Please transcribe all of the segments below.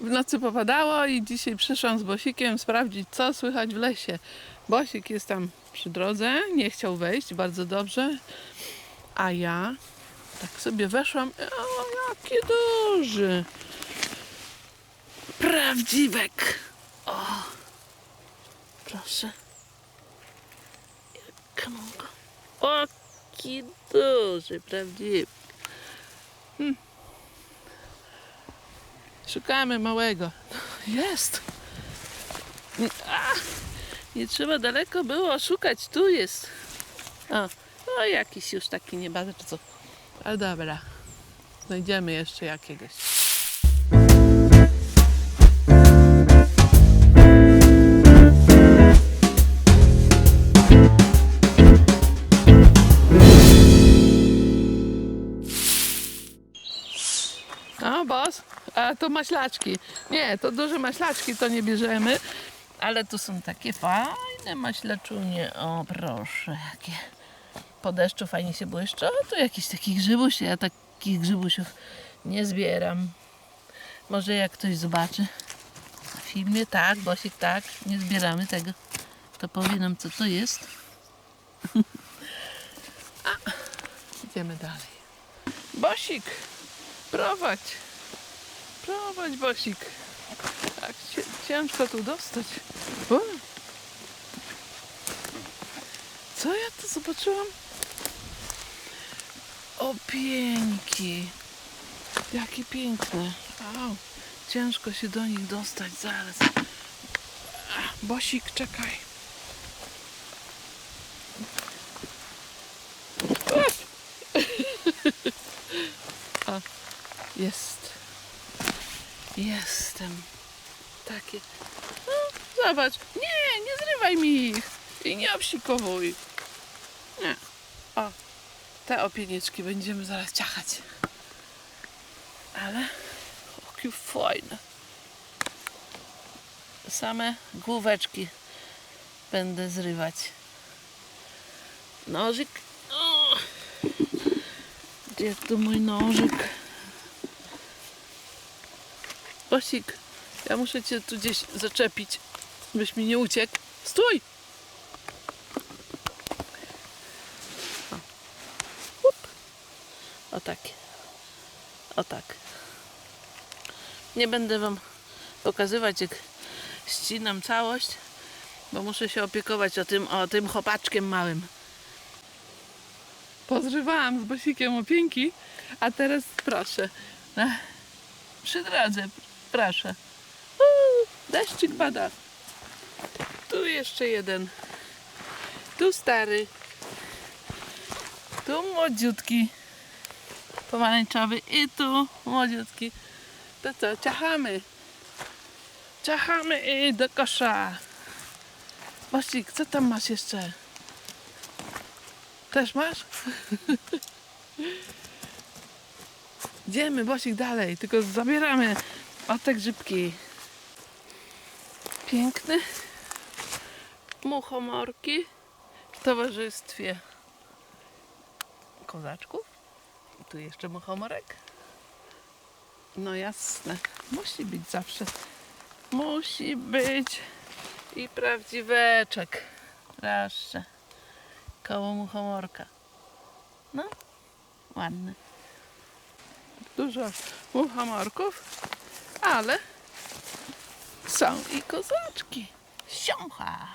w nocy popadało i dzisiaj przyszłam z Bosikiem sprawdzić, co słychać w lesie. Bosik jest tam przy drodze, nie chciał wejść, bardzo dobrze. A ja tak sobie weszłam. O, jaki duży! Prawdziwek! O! Proszę. Jak mam go? O, jaki duży, prawdziwy. Hmm. Szukamy małego. Jest! A, nie trzeba daleko było szukać, tu jest. O, o jakiś już taki nie bardzo. Ale dobra, znajdziemy jeszcze jakiegoś. To maślaczki. Nie, to duże maślaczki to nie bierzemy, ale tu są takie fajne maślaczunie. O, proszę, jakie po deszczu fajnie się błyszczą. Tu jakiś taki grzybuś, ja takich grzybusiów nie zbieram. Może jak ktoś zobaczy w filmie, tak, Bosik, tak, nie zbieramy tego, to powie nam, co to jest. A, idziemy dalej. Bosik, prowadź. Prowadź, Bosik. Tak cię, ciężko tu dostać. O. Co ja tu zobaczyłam? O, pieńki. Jakie piękne. Au. Ciężko się do nich dostać zaraz. Bosik, czekaj. O, jest. Jestem. Takie. No, zobacz. Nie, nie zrywaj mi ich. I nie obsikowuj. Nie. O, te opieniczki będziemy zaraz ciachać. Ale jakie fajne. Same główeczki będę zrywać. Nożyk. O! Gdzie tu mój nożyk? Osik, ja muszę cię tu gdzieś zaczepić, byś mi nie uciekł. Stój! O, o tak. O tak. Nie będę wam pokazywać, jak ścinam całość, bo muszę się opiekować o tym, o tym chopaczkiem małym. Pozrywałam z Bosikiem opieńki, a teraz proszę. Przy drodze, proszę. Uuu, deszczyk pada. Tu jeszcze jeden. Tu stary. Tu młodziutki. Pomarańczowy i tu młodziutki. To co, ciachamy. Ciachamy i do kosza. Bosik, co tam masz jeszcze? Też masz? Idziemy, Bosik, dalej. Tylko zabieramy o te grzybki. Piękny. Muchomorki w towarzystwie kozaczków. I tu jeszcze muchomorek. No jasne. Musi być zawsze. Musi być. I prawdziweczek. Proszę. Koło muchomorka. No, ładny dużo muchomorków, ale są i kozaczki. Siącha!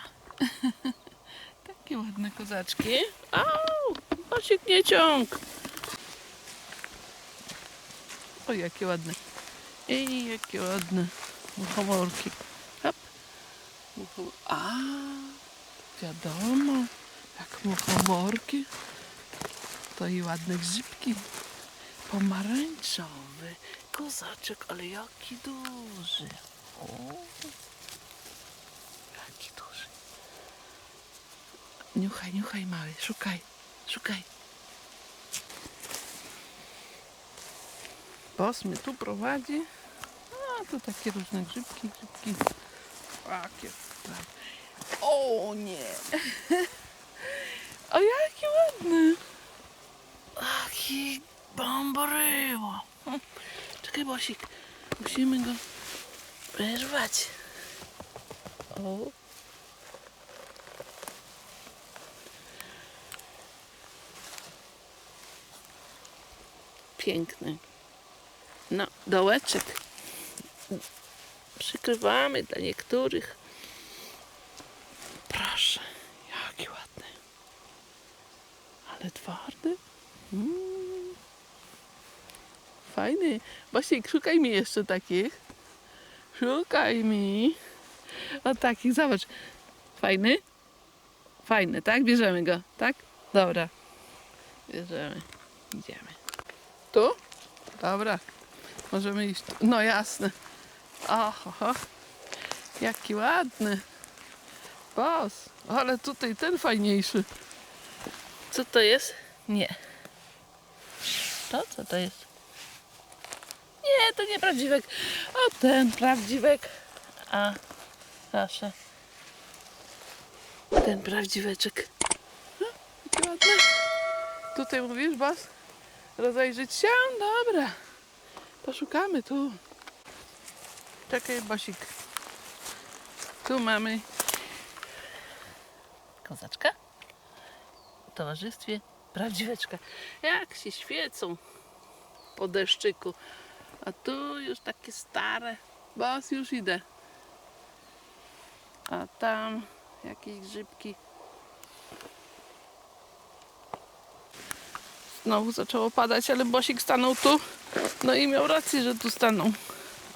Takie ładne kozaczki. Au! Bosik nie ciąg! O, jakie ładne. Ej, jakie ładne muchomorki. Hop. A, wiadomo, jak muchomorki, to i ładne grzybki. Pomarańczowy kozaczek, ale jaki duży. O, jaki duży. Niuchaj, niuchaj mały, szukaj, szukaj. Bos mnie tu prowadzi. A, tu takie różne grzybki, grzybki. Fajne. O nie. O, jaki ładny. Jaki Bomboryło. Hm. Czekaj, Bosik. Musimy go wyrwać. O. Piękny. No, dołeczek. Przykrywamy dla niektórych. Proszę, jaki ładny. Ale twardy. Mm. Fajny. Właśnie szukaj mi jeszcze takich. Szukaj mi. O takich, zobacz. Fajny? Fajny, tak? Bierzemy go, tak? Dobra. Bierzemy. Idziemy. Tu? Dobra. Możemy iść tu. No jasne. Oho, jaki ładny. Bos. Ale tutaj ten fajniejszy. Co to jest? Nie. To co to jest? Nie, to nie prawdziwek. O, ten prawdziwek. A, proszę. Ten prawdziweczek. No, ładny. Tutaj mówisz, Bas? Rozejrzeć się? Dobra. Poszukamy tu. Czekaj, Bosik. Tu mamy kozaczka. W towarzystwie prawdziweczka. Jak się świecą po deszczyku. A tu już takie stare. Bos, już idę. A tam jakieś grzybki. Znowu zaczęło padać, ale Bosik stanął tu. No i miał rację, że tu stanął.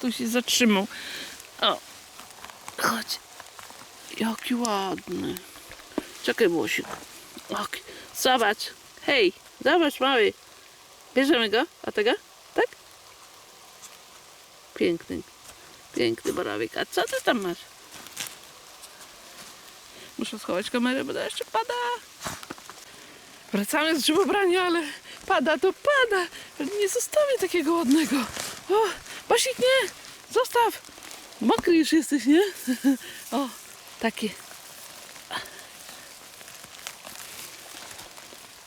Tu się zatrzymał. O, chodź. Jaki ładny. Czekaj, Bosik. Ok, zobacz. Hej, zobacz, mały. Bierzemy go? A tego? Tak? Piękny. Piękny borowik. A co ty tam masz? Muszę schować kamerę, bo jeszcze pada. Wracamy z grzybobrania, ale pada to pada. Nie zostawię takiego ładnego. O, Basik, nie! Zostaw! Mokry już jesteś, nie? O, taki.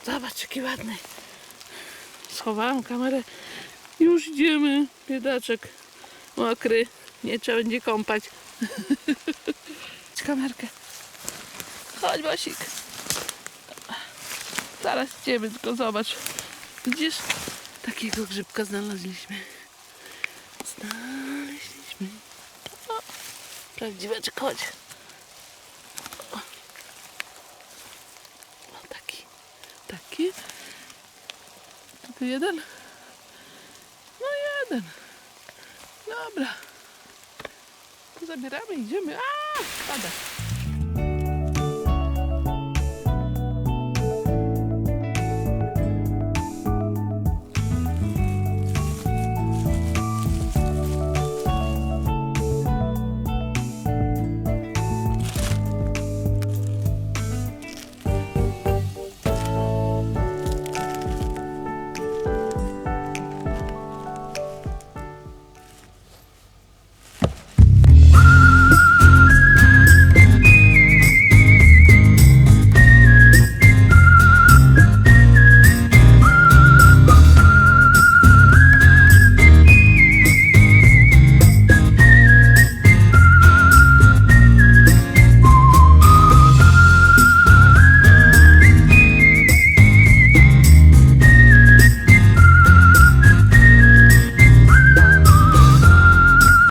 Zobacz, jaki ładny. Schowałam kamerę. Już idziemy. Biedaczek mokry. Nie trzeba będzie kąpać. Kamerkę. Chodź, Basik. Zaraz idziemy, tylko zobacz. Widzisz? Takiego grzybka znaleźliśmy. Znaleźliśmy. O, prawdziweczek, chodź. O. o, taki. Taki. Tylko jeden? No jeden. Dobra. Zabieramy, idziemy. A, pada.